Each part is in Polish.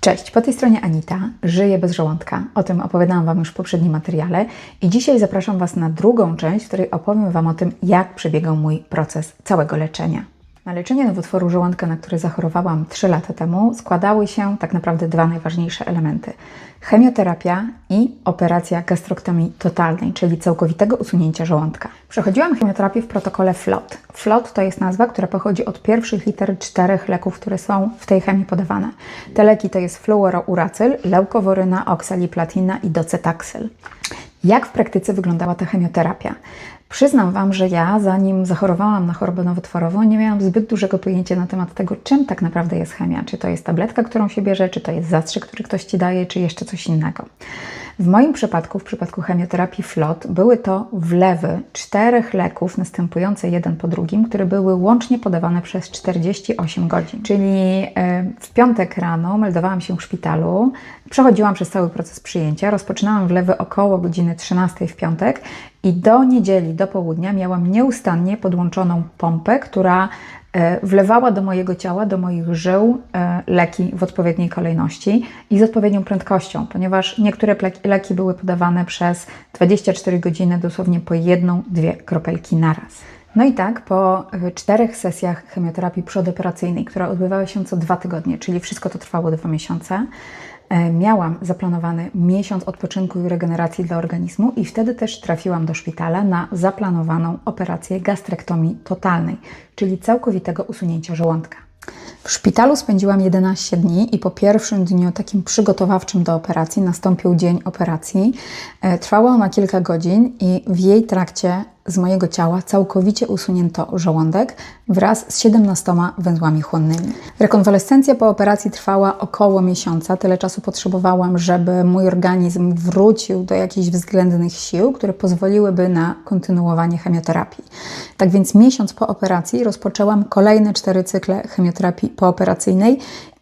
Cześć, po tej stronie Anita, żyję bez żołądka. O tym opowiadałam Wam już w poprzednim materiale i dzisiaj zapraszam Was na drugą część, w której opowiem Wam o tym, jak przebiegał mój proces całego leczenia. Na leczenie nowotworu żołądka, na który zachorowałam 3 lata temu, składały się tak naprawdę dwa najważniejsze elementy: chemioterapia i operacja gastroktomii totalnej, czyli całkowitego usunięcia żołądka. Przechodziłam chemioterapię w protokole FLOT. FLOT to jest nazwa, która pochodzi od pierwszych liter czterech leków, które są w tej chemii podawane. Te leki to jest fluorouracyl, leukoworyna, oksaliplatina i docetaxel. Jak w praktyce wyglądała ta chemioterapia? Przyznam Wam, że ja, zanim zachorowałam na chorobę nowotworową, nie miałam zbyt dużego pojęcia na temat tego, czym tak naprawdę jest chemia. Czy to jest tabletka, którą się bierze, czy to jest zastrzyk, który ktoś Ci daje, czy jeszcze coś innego. W moim przypadku, w przypadku chemioterapii FLOT, były to wlewy czterech leków, następujące jeden po drugim, które były łącznie podawane przez 48 godzin. Czyli e, w piątek rano meldowałam się w szpitalu, przechodziłam przez cały proces przyjęcia, rozpoczynałam wlewy około godziny 13 w piątek i do niedzieli, do południa miałam nieustannie podłączoną pompę, która e, wlewała do mojego ciała, do moich żył e, leki w odpowiedniej kolejności i z odpowiednią prędkością, ponieważ niektóre leki były podawane przez 24 godziny, dosłownie po jedną, dwie kropelki naraz. No i tak, po e, czterech sesjach chemioterapii przedoperacyjnej, która odbywała się co dwa tygodnie, czyli wszystko to trwało dwa miesiące, miałam zaplanowany miesiąc odpoczynku i regeneracji dla organizmu i wtedy też trafiłam do szpitala na zaplanowaną operację gastrektomii totalnej, czyli całkowitego usunięcia żołądka. W szpitalu spędziłam 11 dni i po pierwszym dniu takim przygotowawczym do operacji nastąpił dzień operacji. Trwała ona kilka godzin i w jej trakcie z mojego ciała całkowicie usunięto żołądek wraz z 17 węzłami chłonnymi. Rekonwalescencja po operacji trwała około miesiąca. Tyle czasu potrzebowałam, żeby mój organizm wrócił do jakichś względnych sił, które pozwoliłyby na kontynuowanie chemioterapii. Tak więc miesiąc po operacji rozpoczęłam kolejne cztery cykle chemioterapii pooperacyjnej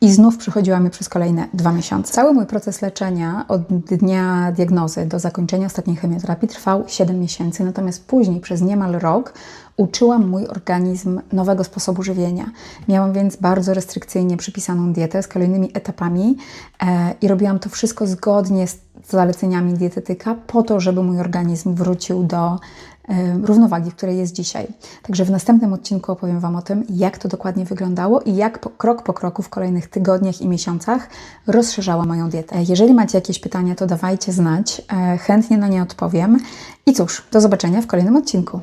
i znów przychodziła mi przez kolejne dwa miesiące. Cały mój proces leczenia od dnia diagnozy do zakończenia ostatniej chemioterapii trwał 7 miesięcy, natomiast później przez niemal rok uczyłam mój organizm nowego sposobu żywienia. Miałam więc bardzo restrykcyjnie przypisaną dietę z kolejnymi etapami e, i robiłam to wszystko zgodnie z zaleceniami dietetyka po to, żeby mój organizm wrócił do równowagi, w której jest dzisiaj. Także w następnym odcinku opowiem Wam o tym, jak to dokładnie wyglądało i jak po, krok po kroku w kolejnych tygodniach i miesiącach rozszerzałam moją dietę. Jeżeli macie jakieś pytania, to dawajcie znać, e, chętnie na nie odpowiem. I cóż, do zobaczenia w kolejnym odcinku.